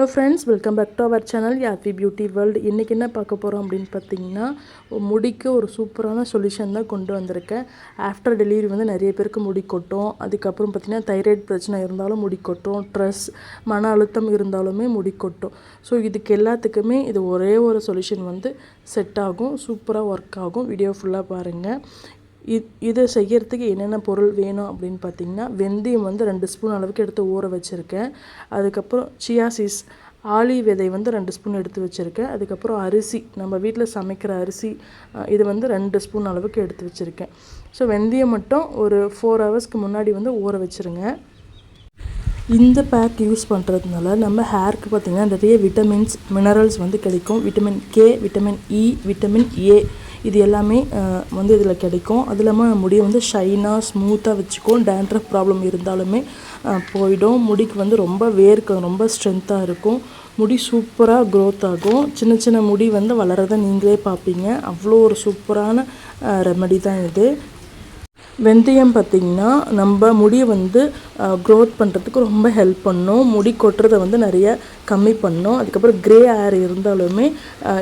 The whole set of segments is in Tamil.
Hello friends welcome back to our channel Yadhvi beauty world இன்றைக்கி என்ன பார்க்க போகிறோம் அப்படின்னு பார்த்தீங்கன்னா முடிக்கு ஒரு சூப்பரான சொல்யூஷன் தான் கொண்டு வந்திருக்கேன். ஆஃப்டர் டெலிவரி வந்து நிறைய பேருக்கு முடி கொட்டும். அதுக்கப்புறம் பார்த்திங்கன்னா தைராய்டு பிரச்சனை இருந்தாலும் முடி கொட்டும். ஸ்ட்ரெஸ் மன அழுத்தம் இருந்தாலுமே முடி கொட்டும். ஸோ இதுக்கு எல்லாத்துக்குமே இது ஒரே ஒரு சொல்யூஷன் வந்து செட் ஆகும் சூப்பராக ஒர்க் ஆகும். வீடியோ ஃபுல்லாக பாருங்கள் இது இதை செய்கிறதுக்கு என்னென்ன பொருள் வேணும் அப்படின்னு பார்த்தீங்கன்னா வெந்தயம் வந்து ரெண்டு ஸ்பூன் அளவுக்கு எடுத்து ஊற வச்சுருக்கேன். அதுக்கப்புறம் சியாசிஸ் ஆளி விதை வந்து ரெண்டு ஸ்பூன் எடுத்து வச்சுருக்கேன். அதுக்கப்புறம் அரிசி நம்ம வீட்டில் சமைக்கிற அரிசி இது வந்து ரெண்டு ஸ்பூன் அளவுக்கு எடுத்து வச்சுருக்கேன். ஸோ வெந்தயம் மட்டும் ஒரு ஃபோர் ஹவர்ஸ்க்கு முன்னாடி வந்து ஊற வச்சுருங்க. இந்த பேக் யூஸ் பண்ணுறதுனால நம்ம ஹேருக்கு பார்த்திங்கன்னா நிறைய விட்டமின்ஸ் மினரல்ஸ் வந்து கிடைக்கும். Vitamin K vitamin E vitamin A இது எல்லாமே வந்து இதில் கிடைக்கும். அது இல்லாமல் முடியை வந்து ஷைனாக ஸ்மூத்தாக வச்சுக்கும் டேண்ட்ரஃப் ப்ராப்ளம் இருந்தாலுமே போயிடும். முடிக்கு வந்து ரொம்ப வேர்க்க ரொம்ப ஸ்ட்ரென்த்தாக இருக்கும். முடி சூப்பராக க்ரோத் ஆகும். சின்ன சின்ன முடி வந்து வளரதை நீங்களே பார்ப்பீங்க அவ்வளோ ஒரு சூப்பரான ரெமெடி தான் இது. வெந்தயம் பார்த்திங்கன்னா நம்ம முடியை வந்து க்ரோத் பண்ணுறதுக்கு ரொம்ப ஹெல்ப் பண்ணும். முடி கொட்டுறதை வந்து நிறைய கம்மி பண்ணும். அதுக்கப்புறம் க்ரே ஹேர் இருந்தாலுமே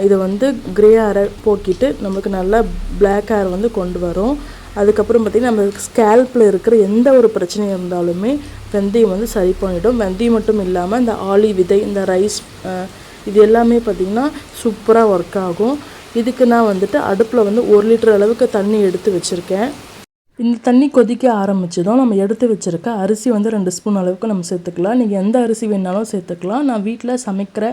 இதை வந்து க்ரே ஹேரை போக்கிட்டு நமக்கு நல்லா பிளாக் ஹேர் வந்து கொண்டு வரும். அதுக்கப்புறம் பார்த்திங்கன்னா நம்ம ஸ்கேல்பில் இருக்கிற எந்த ஒரு பிரச்சனையும் இருந்தாலுமே வெந்தயம் வந்து சரி பண்ணிவிடும் வெந்தயம் மட்டும் இல்லாமல் இந்த ஆலி விதை இந்த ரைஸ் இது எல்லாமே பார்த்திங்கன்னா சூப்பராக ஒர்க் ஆகும். இதுக்கு நான் வந்துட்டு அடுப்பில் வந்து ஒரு லிட்டர் அளவுக்கு தண்ணி எடுத்து வச்சுருக்கேன். இந்த தண்ணி கொதிக்க ஆரம்பிச்சதும் நம்ம எடுத்து வச்சுருக்க அரிசி வந்து ரெண்டு ஸ்பூன் அளவுக்கு நம்ம சேர்த்துக்கலாம். நீங்கள் எந்த அரிசி வேணாலும் சேர்த்துக்கலாம். நான் வீட்டில் சமைக்கிற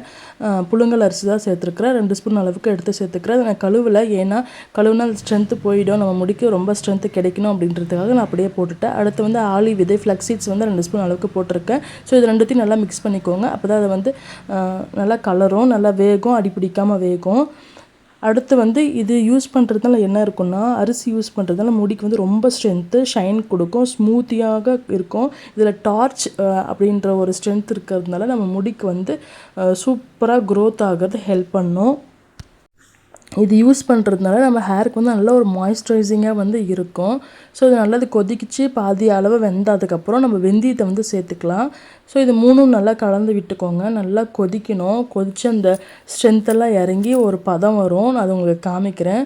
புழுங்கல் அரிசி தான் சேர்த்துருக்குறேன். ரெண்டு ஸ்பூன் அளவுக்கு எடுத்து சேர்த்துக்கிறேன். நான் கழுவில். ஏன்னா கழுவுனா ஸ்ட்ரென்த்து போயிடும். நம்ம முடிக்க ரொம்ப ஸ்ட்ரென்த்து கிடைக்கணும் அப்படின்றதுக்காக நான் அப்படியே போட்டுட்டேன். அடுத்து வந்து ஆலி விதை ஃப்ளக்ஸீட்ஸ் வந்து ரெண்டு ஸ்பூன் அளவுக்கு போட்டிருக்கேன். ஸோ இது ரெண்டுத்தையும் நல்லா மிக்ஸ் பண்ணிக்கோங்க. அப்போ தான் அதை வந்து நல்லா கலரும் நல்லா வேகும் அடி பிடிக்காமல் வேகும். அடுத்து வந்து இது யூஸ் பண்ணுறதுனால என்ன இருக்குன்னா அரிசி யூஸ் பண்ணுறதுனால முடிக்கு வந்து ரொம்ப ஸ்ட்ரென்த்து ஷைன் கொடுக்கும் ஸ்மூத்தியாக இருக்கும். இதில் டார்ச் அப்படின்ற ஒரு ஸ்ட்ரென்த் இருக்கிறதுனால நம்ம முடிக்கு வந்து சூப்பராக க்ரோத் ஆகிறது ஹெல்ப் பண்ணும். இது யூஸ் பண்ணுறதுனால நம்ம ஹேருக்கு வந்து நல்ல ஒரு மாய்ஸ்சரைசிங்காக வந்து இருக்கும். ஸோ இது நல்லது கொதிக்கிச்சு பாதி அளவு வெந்ததுக்கப்புறம் நம்ம வெந்தயத்தை வந்து சேர்த்துக்கலாம். ஸோ இது மூணும் நல்லா கலந்து விட்டுக்கோங்க. நல்லா கொதிக்கணும். கொதித்து அந்த ஸ்ட்ரென்த்தெல்லாம் இறங்கி ஒரு பதம் வரும். நான் அது உங்களுக்கு காமிக்கிறேன்.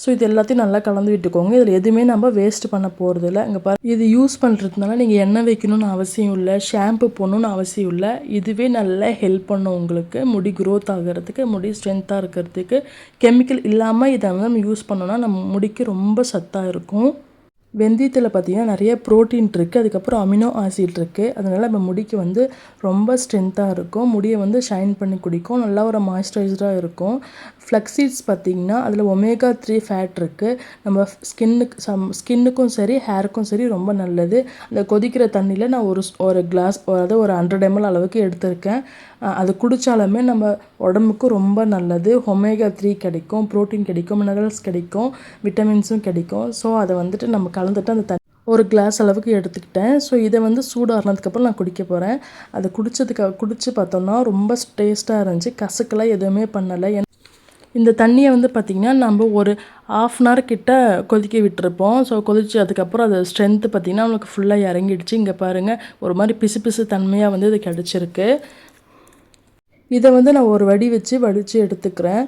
ஸோ இது எல்லாத்தையும் நல்லா கலந்து விட்டுக்கோங்க. இதில் எதுவுமே நம்ம வேஸ்ட் பண்ண போகிறது இல்லை இங்கே பாரு இது யூஸ் பண்ணுறதுனால நீங்கள் எண்ணெய் வைக்கணும்னு அவசியம் இல்லை ஷாம்பு போடணும்னு அவசியம் இல்லை. இதுவே நல்லா ஹெல்ப் பண்ணும் உங்களுக்கு. முடி க்ரோத் ஆகிறதுக்கு முடி ஸ்ட்ரென்த்தாக இருக்கிறதுக்கு. கெமிக்கல் இல்லாமல் இதை வந்து நம்ம யூஸ் பண்ணோன்னா நம்ம முடிக்கு ரொம்ப சத்தாக இருக்கும். வெந்தயத்தில் பார்த்திங்கன்னா நிறைய ப்ரோட்டீன் இருக்குது அதுக்கப்புறம் அமினோ ஆசிட் இருக்குது அதனால் நம்ம முடிக்கு வந்து ரொம்ப ஸ்ட்ரென்த்தாக இருக்கும். முடியை வந்து ஷைன் பண்ணி குடிக்கும். நல்லா ஒரு மாய்ஸ்சரைஸ்டாக இருக்கும். ஃப்ளக்ஸீட்ஸ் பார்த்திங்கன்னா அதில் ஒமேகா த்ரீ ஃபேட் இருக்குது நம்ம ஸ்கின்னுக்கு சம் ஸ்கின்னுக்கும் சரி ஹேருக்கும் சரி ரொம்ப நல்லது. அந்த கொதிக்கிற தண்ணியில் நான் ஒரு ஒரு கிளாஸ் அதாவது ஒரு ஹண்ட்ரட் எம்எல் அளவுக்கு எடுத்திருக்கேன். அது குடித்தாலுமே நம்ம உடம்புக்கு ரொம்ப நல்லது. ஒமேகா த்ரீ கிடைக்கும் ப்ரோட்டீன் கிடைக்கும் மினரல்ஸ் கிடைக்கும் விட்டமின்ஸும் கிடைக்கும். ஸோ அதை வந்துட்டு நம்ம கலந்துட்டு அந்த தண்ணி ஒரு கிளாஸ் அளவுக்கு எடுத்துக்கிட்டேன். ஸோ இதை வந்து சூடாறினதுக்கப்புறம் நான் குடிக்க போகிறேன் அதை குடித்ததுக்கு குடித்து பார்த்தோம்னா ரொம்ப டேஸ்ட்டாக இருந்துச்சு. கசக்கெல்லாம் எதுவுமே பண்ணலை. இந்த தண்ணியை வந்து பார்த்திங்கன்னா நம்ம ஒரு ஆஃப் அன் ஹவர் கிட்ட கொதிக்க விட்டுருப்போம். ஸோ கொதிச்சு அதுக்கப்புறம் அது ஸ்ட்ரென்த்து பார்த்திங்கன்னா அவனுக்கு ஃபுல்லாக இறங்கிடுச்சு. இங்கே பாருங்கள் ஒரு மாதிரி பிசு பிசு தன்மையாக வந்து இது கிடச்சிருக்கு. இதை வந்து நான் ஒரு வடி வச்சு வடித்து எடுத்துக்கிறேன்.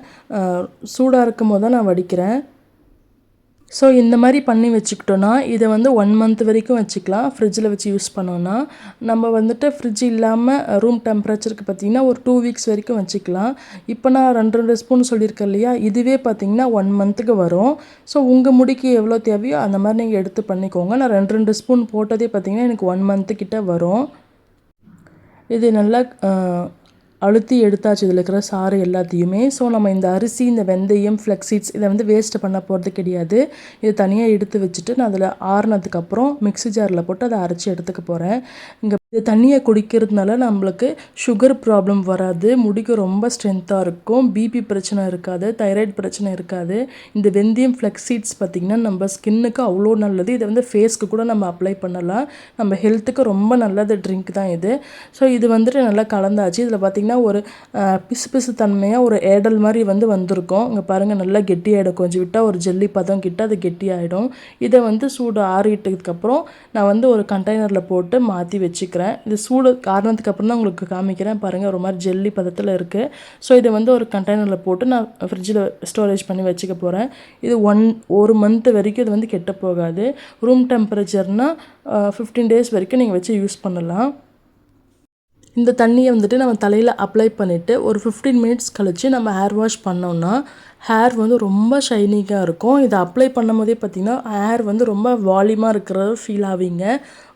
சூடாக இருக்கும் போது தான் நான் வடிக்கிறேன். ஸோ இந்த மாதிரி பண்ணி வச்சுக்கிட்டோன்னா இதை வந்து ஒன் மந்த் வரைக்கும் வச்சுக்கலாம். ஃப்ரிட்ஜில் வச்சு யூஸ் பண்ணோன்னா நம்ம வந்துட்டு ஃப்ரிட்ஜ் இல்லாமல் ரூம் டெம்பரேச்சருக்கு பார்த்திங்கன்னா ஒரு டூ வீக்ஸ் வரைக்கும் வச்சுக்கலாம். இப்போ நான் ரெண்டு ரெண்டு ஸ்பூன் சொல்லியிருக்கேன் இல்லையா? இதுவே பார்த்திங்கன்னா ஒன் மந்த்துக்கு வரும். ஸோ உங்கள் முடிக்கு எவ்வளோ தேவையோ அந்த மாதிரி நீங்கள் எடுத்து பண்ணிக்கோங்க. நான் ரெண்டு ரெண்டு ஸ்பூன் போட்டதே பார்த்திங்கன்னா எனக்கு ஒன் மந்த்து கிட்டே வரும். இது நல்லா அழுத்தி எடுத்தாச்சு. இதில் இருக்கிற சாறு எல்லாத்தையுமே. ஸோ நம்ம இந்த அரிசி இந்த வெந்தயம் ஃப்ளெக்ஸீட்ஸ் இதை வந்து வேஸ்ட் பண்ண போகிறது கிடையாது. இதை தனியாக எடுத்து வச்சுட்டு நான் அதில் ஆறுனதுக்கப்புறம் மிக்ஸி ஜாரில் போட்டு அதை அரைச்சி எடுத்துக்க போகிறேன் இங்கே இது தண்ணியை குடிக்கிறதுனால நம்மளுக்கு சுகர் ப்ராப்ளம் வராது. முடிக்கு ரொம்ப ஸ்ட்ரென்த்தாக இருக்கும். பிபி பிரச்சனை இருக்காது. தைராய்டு பிரச்சனை இருக்காது. இந்த வெந்தயம் ஃப்ளெக்ஸீட்ஸ் பார்த்திங்கன்னா நம்ம ஸ்கின்னுக்கு அவ்வளோ நல்லது. இதை வந்து ஃபேஸ்க்கு கூட நம்ம அப்ளை பண்ணலாம். நம்ம ஹெல்த்துக்கு ரொம்ப நல்லது ட்ரிங்க் தான் இது. ஸோ இது வந்துட்டு நல்லா கலந்தாச்சு. இதில் பார்த்திங்கன்னா பார்த்திங்கன்னா ஒரு பிசு பிசு தன்மையாக ஒரு ஏடல் மாதிரி வந்து வந்திருக்கும். இங்கே பாருங்கள் நல்லா கெட்டியாகிடும் கொஞ்சம் விட்டால் ஒரு ஜெல்லி பதம் கிட்ட அது கெட்டியாகிடும் இதை வந்து சூடு ஆறிட்டதுக்கப்புறம் நான் வந்து ஒரு கண்டெய்னரில் போட்டு மாற்றி வச்சுக்கிறேன். இது சூடு காரணத்துக்கு அப்புறம் தான் உங்களுக்கு காமிக்கிறேன். பாருங்கள் ஒரு மாதிரி ஜெல்லி பதத்தில் இருக்குது ஸோ இதை வந்து ஒரு கண்டெய்னரில் போட்டு நான் ஃப்ரிட்ஜில் ஸ்டோரேஜ் பண்ணி வச்சுக்க போகிறேன் இது ஒன் ஒரு மந்த் வரைக்கும் இது வந்து கெட்ட போகாது. ரூம் டெம்பரேச்சர்னால் ஃபிஃப்டீன் டேஸ் வரைக்கும் நீங்கள் வச்சு யூஸ் பண்ணலாம். இந்த தண்ணியை வந்துட்டு நம்ம தலையில் அப்ளை பண்ணிவிட்டு ஒரு ஃபிஃப்டீன் மினிட்ஸ் கழித்து நம்ம ஹேர் வாஷ் பண்ணோம்னா ஹேர் வந்து ரொம்ப ஷைனிங்காக இருக்கும். இதை அப்ளை பண்ணும் போதே பார்த்திங்கன்னா ஹேர் வந்து ரொம்ப வால்யூமாக இருக்கிற ஃபீல் ஆவீங்க.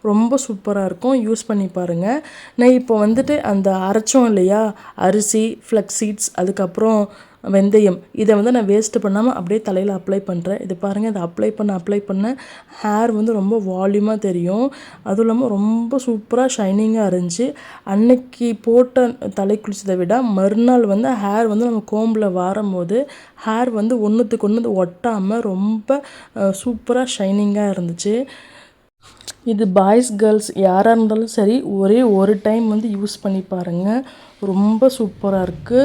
ரொம்ப சூப்பராக இருக்கும். யூஸ் பண்ணி பாருங்கள் நான் இப்போ வந்துட்டு அந்த அரைச்சோம் இல்லையா? அரிசி ஃப்ளக்ஸீட்ஸ் அதுக்கப்புறம் வெந்தயம். இதை வந்து நான் வேஸ்ட்டு பண்ணாமல் அப்படியே தலையில் அப்ளை பண்ணுறேன் இது பாருங்கள் இதை அப்ளை பண்ண அப்ளை பண்ண ஹேர் வந்து ரொம்ப வால்யூமாக தெரியும். அதுவும் இல்லாமல் ரொம்ப சூப்பராக ஷைனிங்காக இருந்துச்சு. அன்னைக்கு போட்ட தலை குளிச்சதை விட மறுநாள் வந்து ஹேர் வந்து நம்ம கோம்பில் வாரும் போது ஹேர் வந்து ஒன்றுத்துக்கு ஒன்று ஒட்டாமல் ரொம்ப சூப்பராக ஷைனிங்காக இருந்துச்சு. இது பாய்ஸ் கேர்ள்ஸ் யாராக இருந்தாலும் சரி ஒரே ஒரு டைம் வந்து யூஸ் பண்ணி பாருங்கள் ரொம்ப சூப்பராக இருக்குது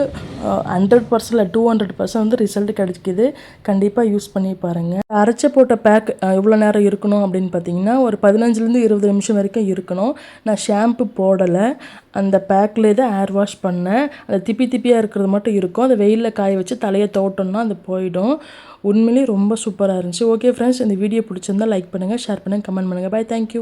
hundred percent to hundred percent வந்து ரிசல்ட் கிடைக்கிது. கண்டிப்பாக யூஸ் பண்ணி பாருங்கள் அரைச்ச போட்ட பேக் எவ்வளோ நேரம் இருக்கணும் அப்படின்னு பார்த்தீங்கன்னா ஒரு பதினஞ்சுலேருந்து இருபது நிமிஷம் வரைக்கும் இருக்கணும். நான் ஷாம்பு போடலை. அந்த பேக்கில் தான் ஹேர் வாஷ் பண்ணேன். அது திப்பி திப்பியாக இருக்கிறது மட்டும் இருக்கும். அதை வெயிலில் காய வச்சு தலையை தோட்டோம்னா அது போயிடும். உண்மையிலேயே ரொம்ப சூப்பராக இருந்துச்சு. ஓகே ஃப்ரெண்ட்ஸ் இந்த வீடியோ பிடிச்சிருந்தா லைக் பண்ணுங்கள் ஷேர் பண்ணுங்கள் கமெண்ட் பண்ணுங்கள் பை தேங்க்யூ